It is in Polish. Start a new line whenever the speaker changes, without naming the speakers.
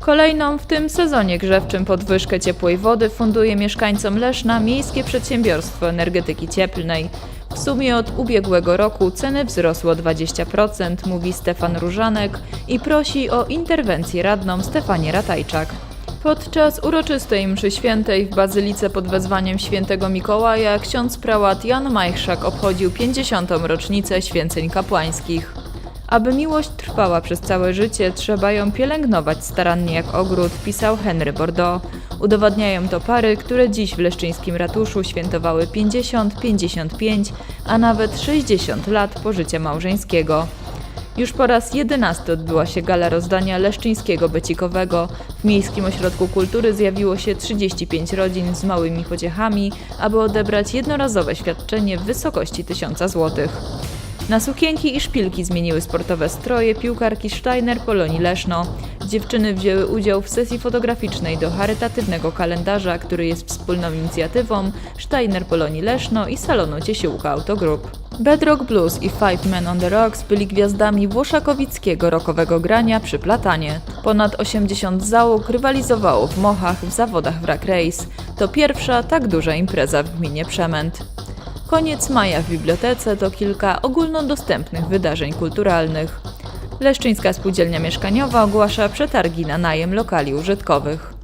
Kolejną w tym sezonie grzewczym podwyżkę ciepłej wody funduje mieszkańcom Leszna Miejskie Przedsiębiorstwo Energetyki Cieplnej. W sumie od ubiegłego roku ceny wzrosły o 20%, mówi Stefan Różanek i prosi o interwencję radną Stefanie Ratajczak. Podczas uroczystej mszy świętej w Bazylice pod wezwaniem świętego Mikołaja ksiądz prałat Jan Majchrzak obchodził 50. rocznicę święceń kapłańskich. Aby miłość trwała przez całe życie, trzeba ją pielęgnować starannie jak ogród, pisał Henry Bordeaux. Udowadniają to pary, które dziś w leszczyńskim ratuszu świętowały 50, 55, a nawet 60 lat pożycia małżeńskiego. Już po raz jedenasty odbyła się gala rozdania leszczyńskiego becikowego. W Miejskim Ośrodku Kultury zjawiło się 35 rodzin z małymi pociechami, aby odebrać jednorazowe świadczenie w wysokości 1000 złotych. Na sukienki i szpilki zmieniły sportowe stroje piłkarki Steiner Polonii Leszno. Dziewczyny wzięły udział w sesji fotograficznej do charytatywnego kalendarza, który jest wspólną inicjatywą Steiner Polonii Leszno i salonu Ciesiółka Autogroup. Bedrock Blues i Five Men on the Rocks byli gwiazdami włoszakowickiego rokowego grania przy platanie. Ponad 80 załóg rywalizowało w Mochach w zawodach wrak race. To pierwsza tak duża impreza w gminie Przemęt. Koniec maja w bibliotece to kilka ogólnodostępnych wydarzeń kulturalnych. Leszczyńska Spółdzielnia Mieszkaniowa ogłasza przetargi na najem lokali użytkowych.